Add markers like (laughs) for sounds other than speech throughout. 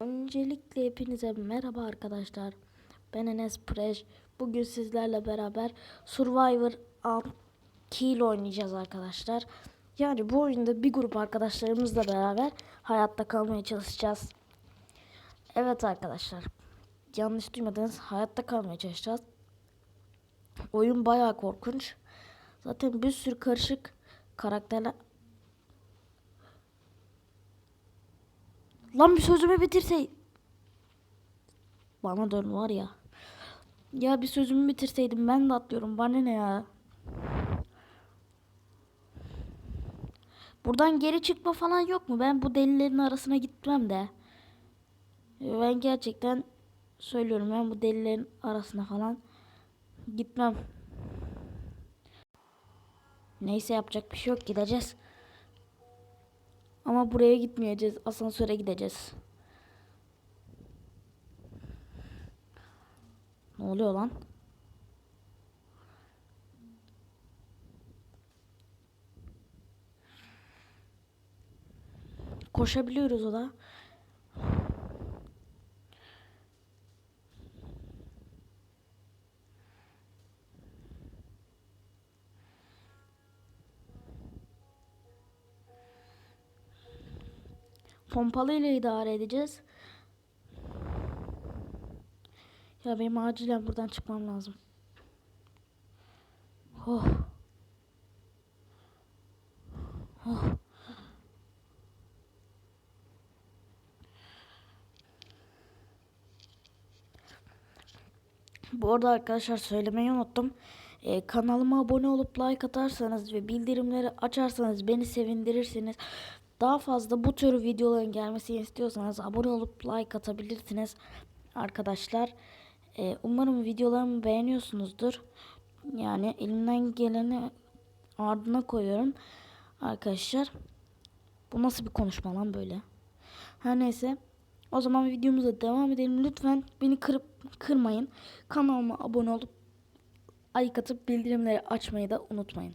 Öncelikle hepinize merhaba arkadaşlar. Ben Enes Preş. Bugün sizlerle beraber Survivor Kill oynayacağız arkadaşlar. Yani bu oyunda bir grup arkadaşlarımızla beraber hayatta kalmaya çalışacağız. Evet arkadaşlar. Yanlış duymadınız. Hayatta kalmaya çalışacağız. Oyun bayağı korkunç. Zaten bir sürü karışık karakterler Lan bir sözümü bitirse. Bana dön var ya. Ya bir sözümü bitirseydim ben de atlıyorum. Bana ne ya? Buradan geri çıkma falan yok mu? Ben bu delilerin arasına gitmem de. Ben gerçekten söylüyorum ben bu delilerin arasına falan gitmem. Neyse yapacak bir şey yok gideceğiz. Ama buraya gitmeyeceğiz. Asansöre gideceğiz. Ne oluyor lan? Koşabiliyoruz o da. Pompalıyla idare edeceğiz. Ya benim acilen buradan çıkmam lazım. Oh. Oh. Bu arada arkadaşlar söylemeyi unuttum. Ee, kanalıma abone olup like atarsanız ve bildirimleri açarsanız beni sevindirirsiniz. Daha fazla bu tür videoların gelmesini istiyorsanız abone olup like atabilirsiniz arkadaşlar. Ee, umarım videolarımı beğeniyorsunuzdur. Yani elimden geleni ardına koyuyorum arkadaşlar. Bu nasıl bir konuşma lan böyle? Her neyse. O zaman videomuza devam edelim. Lütfen beni kırıp kırmayın. Kanalıma abone olup like atıp bildirimleri açmayı da unutmayın.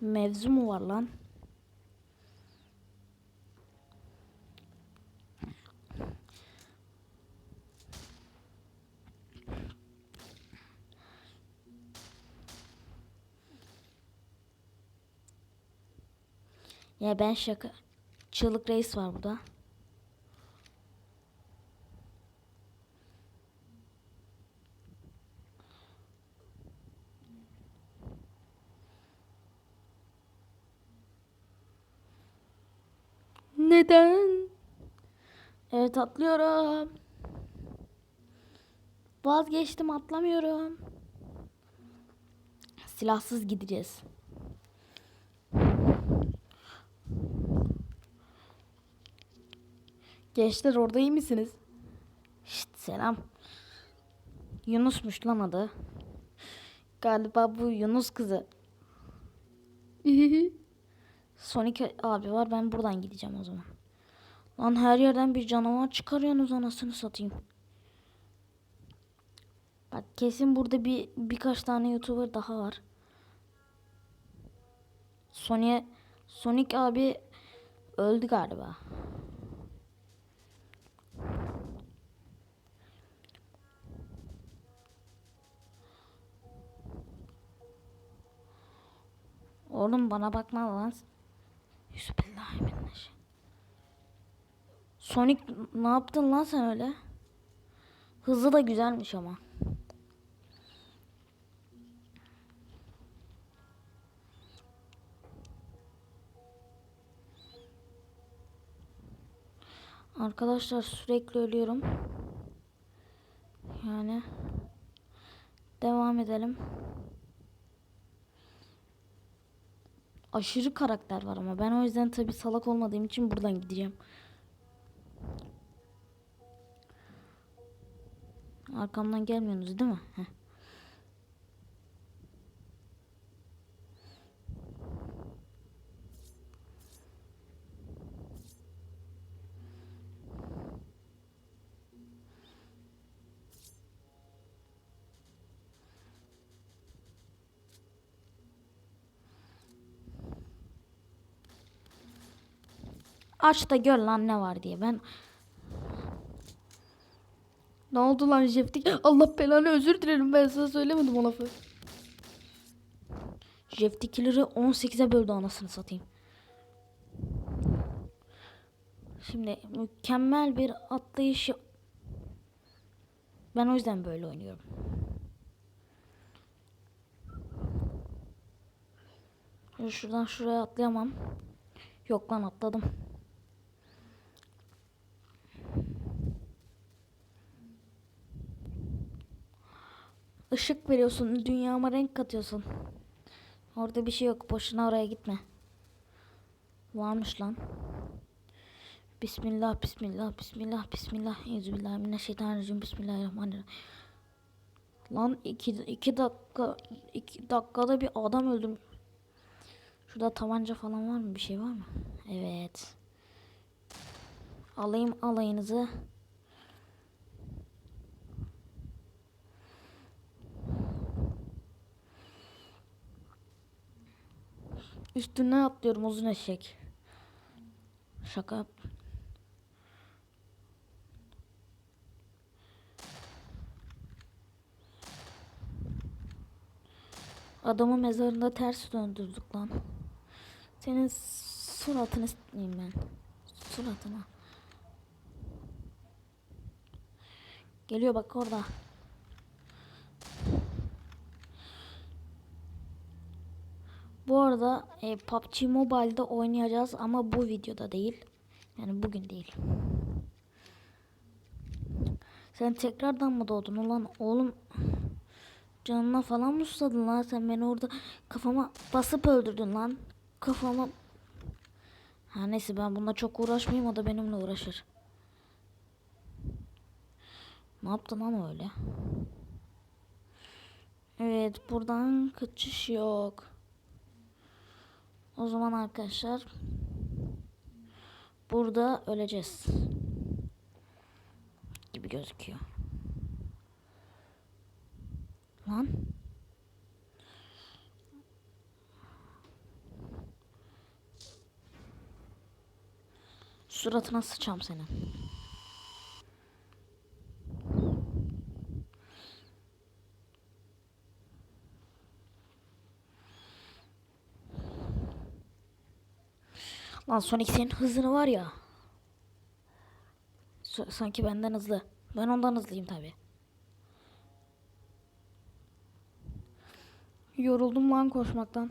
Mevzu mu var lan? Ya ben şaka. Çığlık reis var burada. Neden? Evet atlıyorum. Vazgeçtim atlamıyorum. Silahsız gideceğiz. Gençler orada iyi misiniz? Şşt selam. Yunusmuş lan adı. Galiba bu Yunus kızı. (laughs) Sonic abi var ben buradan gideceğim o zaman. Lan her yerden bir canavar çıkarıyorsunuz anasını satayım. Bak kesin burada bir birkaç tane YouTuber daha var. Sonic Sonic abi öldü galiba. Oğlum bana bakma lan. Bismillahirrahmanirrahim. Sonic ne yaptın lan sen öyle? Hızı da güzelmiş ama. Arkadaşlar sürekli ölüyorum. Yani devam edelim. Aşırı karakter var ama ben o yüzden tabi salak olmadığım için buradan gideceğim. Arkamdan gelmiyorsunuz değil mi? Heh. Aç da gör lan ne var diye. Ben ne oldu lan Jeftik? Allah belanı özür dilerim ben sana söylemedim o lafı. Jeftikleri 18'e böldü anasını satayım. Şimdi mükemmel bir atlayış Ben o yüzden böyle oynuyorum. Şuradan şuraya atlayamam. Yok lan atladım. Işık veriyorsun, dünyama renk katıyorsun. Orada bir şey yok, boşuna oraya gitme. Varmış lan. Bismillah, bismillah, bismillah, bismillah. Euzubillahimineşşeytanirracim. Bismillahirrahmanirrahim. Lan iki, iki dakika, iki dakikada bir adam öldüm. Şurada tabanca falan var mı? Bir şey var mı? Evet. Alayım alayınızı. Üstüne atlıyorum uzun eşek. Şaka. Adamı mezarında ters döndürdük lan. Senin suratını s**eyim ben. Suratına. Geliyor bak orada. Bu arada e, PUBG Mobile'da oynayacağız ama bu videoda değil. Yani bugün değil. Sen tekrardan mı doğdun ulan oğlum? Canına falan mı susadın lan sen beni orada kafama basıp öldürdün lan. Kafama Ha neyse ben bununla çok uğraşmayayım o da benimle uğraşır. Ne yaptın lan öyle? Evet buradan kaçış yok. O zaman arkadaşlar burada öleceğiz. Gibi gözüküyor. Lan. Suratına sıçam senin. Lan Sonic senin hızını var ya. Sanki benden hızlı. Ben ondan hızlıyım tabi. Yoruldum lan koşmaktan.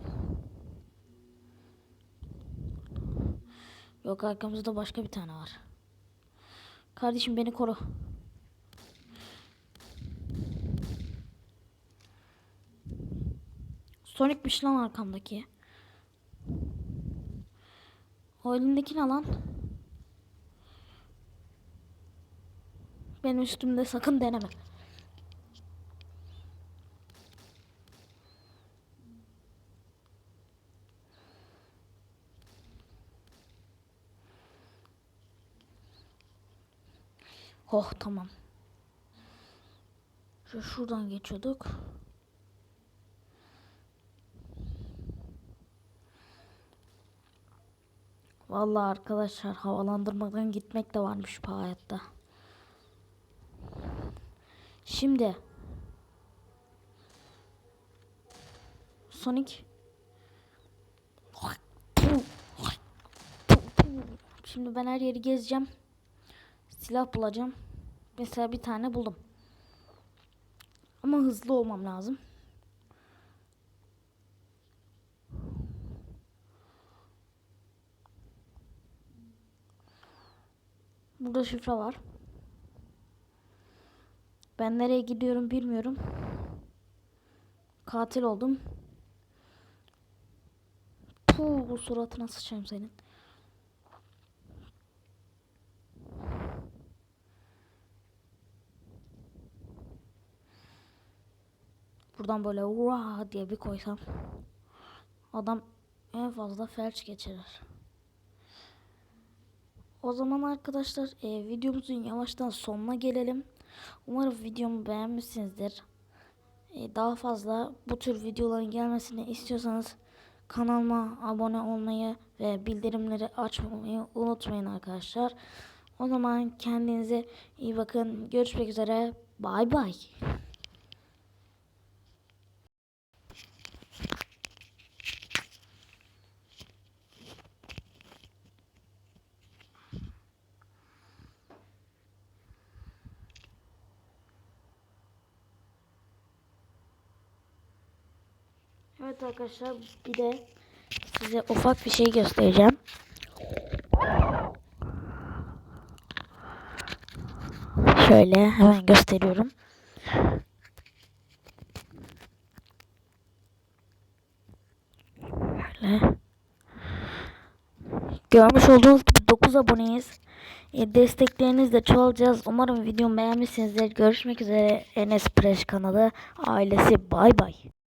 Yok arkamızda başka bir tane var. Kardeşim beni koru. Sonic'miş lan arkamdaki. O elindeki ne lan? Benim üstümde sakın deneme. Oh tamam. Şu şuradan geçiyorduk. Vallahi arkadaşlar havalandırmadan gitmek de varmış bu hayatta. Şimdi Sonic Şimdi ben her yeri gezeceğim. Silah bulacağım. Mesela bir tane buldum. Ama hızlı olmam lazım. Burada şifre var. Ben nereye gidiyorum bilmiyorum. Katil oldum. Puh, bu suratına sıçayım senin. Buradan böyle vaa diye bir koysam. Adam en fazla felç geçirir. O zaman arkadaşlar e, videomuzun yavaştan sonuna gelelim. Umarım videomu beğenmişsinizdir. E, daha fazla bu tür videoların gelmesini istiyorsanız kanalıma abone olmayı ve bildirimleri açmayı unutmayın arkadaşlar. O zaman kendinize iyi bakın. Görüşmek üzere. Bay bay. Evet arkadaşlar bir de size ufak bir şey göstereceğim. Şöyle hemen gösteriyorum. Şöyle. Görmüş olduğunuz gibi 9 aboneyiz. E, desteklerinizle çoğalacağız. Umarım videomu beğenmişsinizdir. Görüşmek üzere Enes Preş kanalı ailesi. Bay bay.